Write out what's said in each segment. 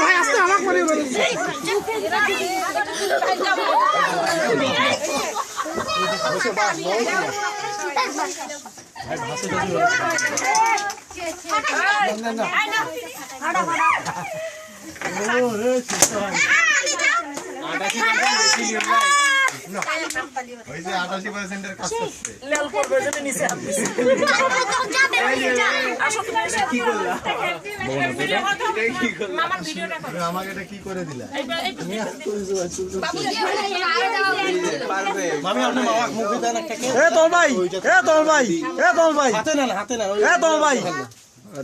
ভাই আসতে আমার করে আটা কি ওই যে আটাশি পার্সেন্টের কাজ করছে। লাল পড়বে যদি নিচে হাত দিছে। আসো তুমি কি করলা? করো তো। এটাই কি করলা? আমার ভিডিওটা করো। আমাকে এটা কি করে দিলা? এইবার- এইবার- পারবে। মামি আপনি মামা মুখে দেন একটা এ তোর ভাই এ তোর ভাই এ তোর ভাই হাতে নেন হাতে নেন এ তোর ভাই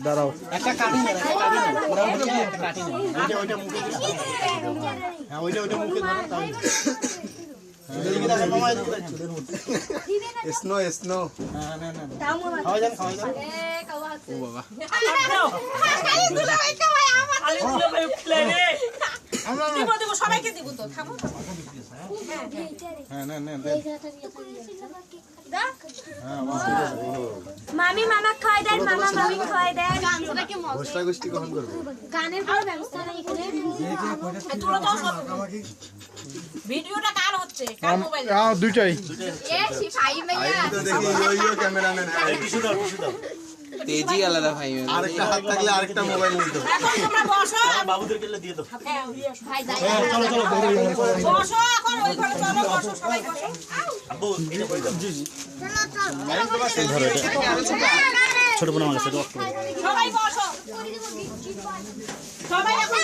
দাঁড়াও। একটা কাটি একটা কাটি নেন ওইটা ওইটা মুখে হ্যাঁ ওইটা ওইটা মুখে ধরেন স্নো স্নো হ্যাঁ, সবাইকে দিব তো হ্যাঁ। হ্যাঁ। মামি মামা খাওয়াই দেন মামা মামি খাওয়াই দেন গোষ্ঠা গোষ্ঠী কখন করব গানের কোনো ব্যবস্থা নেই এখানে। ভিডিওটা কার দুইটাই। ক্যামেরাম্যান। তেজি আলাদা ভাই আরেকটা হাত থাকলে আরেকটা মোবাইল নিতে হবে। এখন তোমরা বসো। বাবুদেরকে দিয়ে দাও। হ্যাঁ। হ্যাঁ, চলো চলো বসো এখন ওই ঘরে চলো বসো সবাই বসো। ছোট বোন আমার কাছে সবাই বসো। সবাই এখন